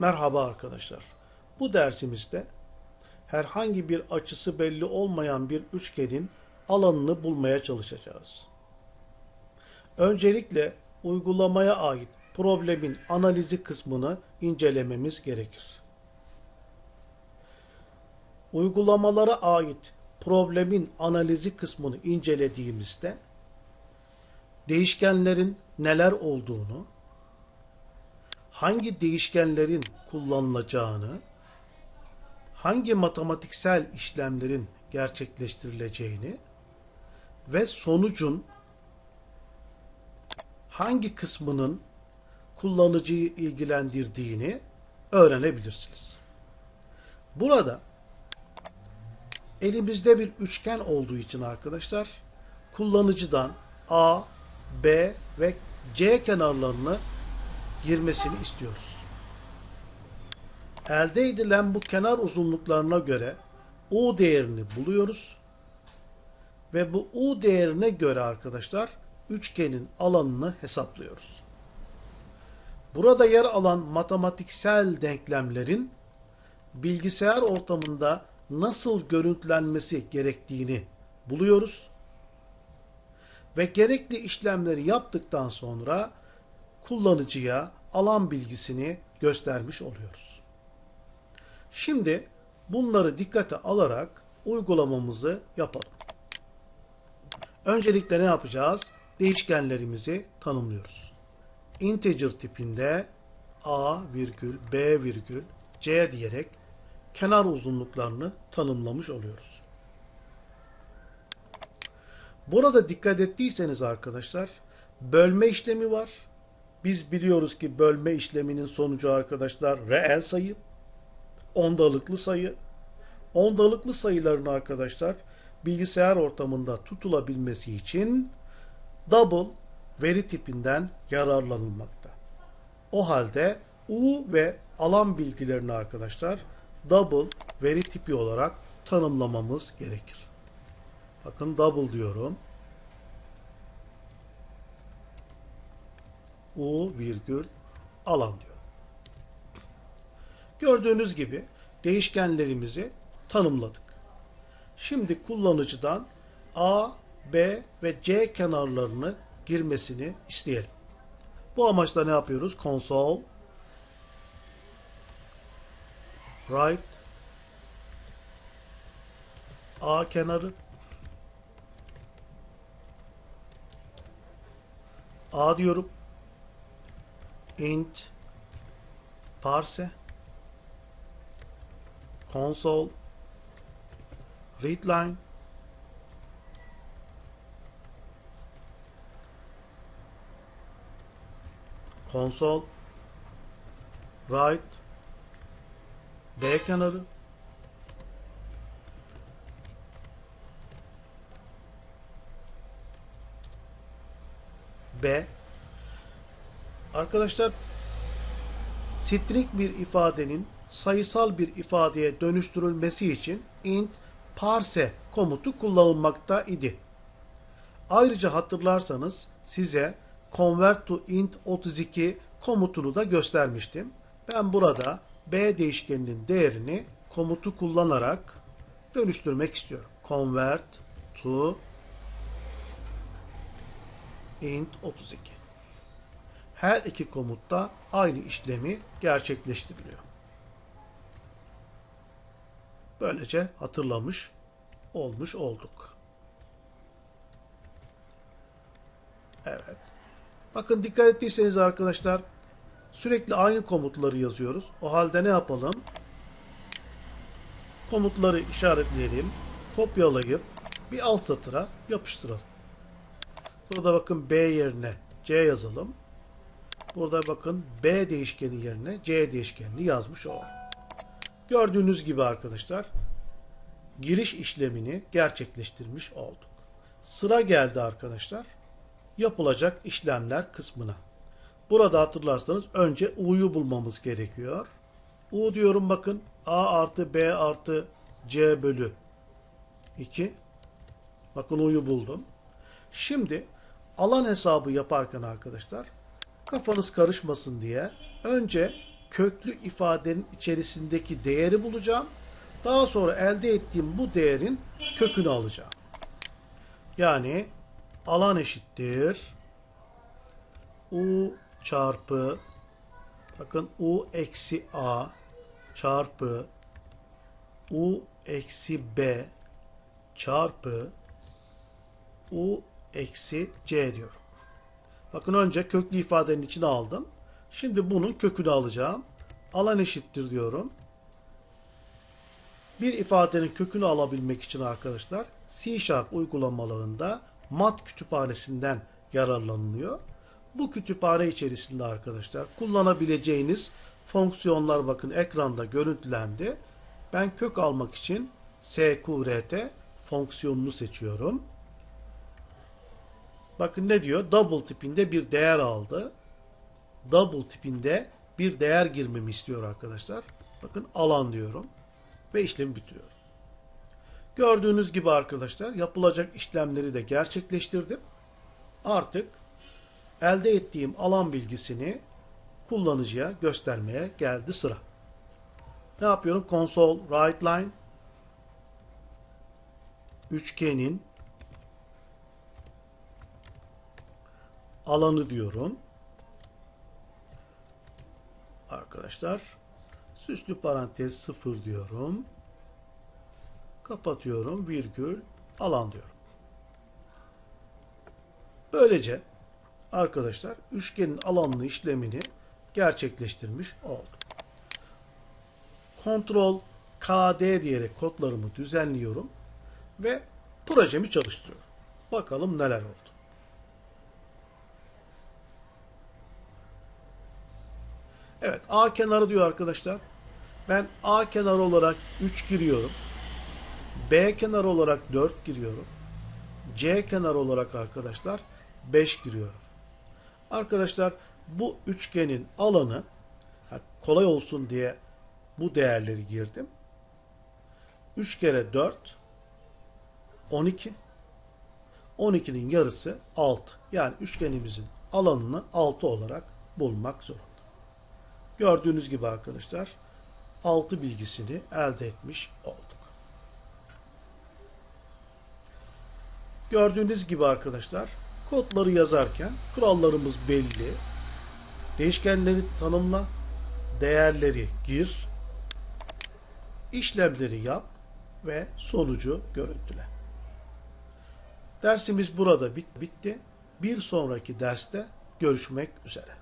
Merhaba arkadaşlar. Bu dersimizde herhangi bir açısı belli olmayan bir üçgenin alanını bulmaya çalışacağız. Öncelikle uygulamaya ait problemin analizi kısmını incelememiz gerekir. Uygulamalara ait problemin analizi kısmını incelediğimizde değişkenlerin neler olduğunu, hangi değişkenlerin kullanılacağını, hangi matematiksel işlemlerin gerçekleştirileceğini ve sonucun hangi kısmının kullanıcıyı ilgilendirdiğini öğrenebilirsiniz. Burada elimizde bir üçgen olduğu için arkadaşlar kullanıcıdan A, B ve C kenarlarını girmesini istiyoruz. Elde edilen bu kenar uzunluklarına göre U değerini buluyoruz. Ve bu U değerine göre arkadaşlar üçgenin alanını hesaplıyoruz. Burada yer alan matematiksel denklemlerin bilgisayar ortamında nasıl görüntülenmesi gerektiğini buluyoruz. Ve gerekli işlemleri yaptıktan sonra kullanıcıya alan bilgisini göstermiş oluyoruz. Şimdi bunları dikkate alarak uygulamamızı yapalım. Öncelikle ne yapacağız? Değişkenlerimizi tanımlıyoruz. Integer tipinde a virgül b virgül c diyerek kenar uzunluklarını tanımlamış oluyoruz. Burada dikkat ettiyseniz arkadaşlar bölme işlemi var. Biz biliyoruz ki bölme işleminin sonucu arkadaşlar reel sayı, ondalıklı sayı. Ondalıklı sayıların arkadaşlar bilgisayar ortamında tutulabilmesi için double veri tipinden yararlanılmakta. O halde U ve alan bilgilerini arkadaşlar double veri tipi olarak tanımlamamız gerekir. Bakın double diyorum. U virgül alan diyor. Gördüğünüz gibi değişkenlerimizi tanımladık. Şimdi kullanıcıdan A, B ve C kenarlarını girmesini isteyelim. Bu amaçla ne yapıyoruz? Console right A kenarı A diyorum int parse console readline console write B kenarı B Arkadaşlar string bir ifadenin sayısal bir ifadeye dönüştürülmesi için int parse komutu kullanılmakta idi. Ayrıca hatırlarsanız size convert to int 32 komutunu da göstermiştim. Ben burada b değişkeninin değerini komutu kullanarak dönüştürmek istiyorum. Convert to int 32. Her iki komutta aynı işlemi gerçekleştiriliyor. Böylece hatırlamış olmuş olduk. Evet. Bakın dikkat ettiyseniz arkadaşlar sürekli aynı komutları yazıyoruz. O halde ne yapalım? Komutları işaretleyelim. Kopyalayıp bir alt satıra yapıştıralım. Burada bakın B yerine C yazalım. Burada bakın B değişkeni yerine C değişkenini yazmış olalım. Gördüğünüz gibi arkadaşlar giriş işlemini gerçekleştirmiş olduk. Sıra geldi arkadaşlar yapılacak işlemler kısmına. Burada hatırlarsanız önce U'yu bulmamız gerekiyor. U diyorum bakın A artı B artı C bölü 2. Bakın U'yu buldum. Şimdi alan hesabı yaparken arkadaşlar kafanız karışmasın diye önce köklü ifadenin içerisindeki değeri bulacağım. Daha sonra elde ettiğim bu değerin kökünü alacağım. Yani alan eşittir u çarpı bakın u eksi a çarpı u eksi b çarpı u eksi c diyorum. Bakın önce köklü ifadenin içine aldım. Şimdi bunun kökünü alacağım. Alan eşittir diyorum. Bir ifadenin kökünü alabilmek için arkadaşlar C Sharp uygulamalarında mat kütüphanesinden yararlanılıyor. Bu kütüphane içerisinde arkadaşlar kullanabileceğiniz fonksiyonlar bakın ekranda görüntülendi. Ben kök almak için SQRT fonksiyonunu seçiyorum. Bakın ne diyor? Double tipinde bir değer aldı. Double tipinde bir değer girmemi istiyor arkadaşlar. Bakın alan diyorum. Ve işlemi bitiriyorum. Gördüğünüz gibi arkadaşlar yapılacak işlemleri de gerçekleştirdim. Artık elde ettiğim alan bilgisini kullanıcıya göstermeye geldi sıra. Ne yapıyorum? Console write line üçgenin alanı diyorum. Arkadaşlar süslü parantez 0 diyorum. Kapatıyorum virgül alan diyorum. Böylece arkadaşlar üçgenin alanlı işlemini gerçekleştirmiş oldum. Ctrl KD diyerek kodlarımı düzenliyorum ve projemi çalıştırıyorum. Bakalım neler oldu. Evet A kenarı diyor arkadaşlar. Ben A kenarı olarak 3 giriyorum. B kenarı olarak 4 giriyorum. C kenarı olarak arkadaşlar 5 giriyorum. Arkadaşlar bu üçgenin alanı kolay olsun diye bu değerleri girdim. 3 kere 4 12 12'nin yarısı 6. Yani üçgenimizin alanını 6 olarak bulmak zorunda. Gördüğünüz gibi arkadaşlar 6 bilgisini elde etmiş olduk. Gördüğünüz gibi arkadaşlar kodları yazarken kurallarımız belli. Değişkenleri tanımla, değerleri gir, işlemleri yap ve sonucu görüntüle. Dersimiz burada bitti. Bir sonraki derste görüşmek üzere.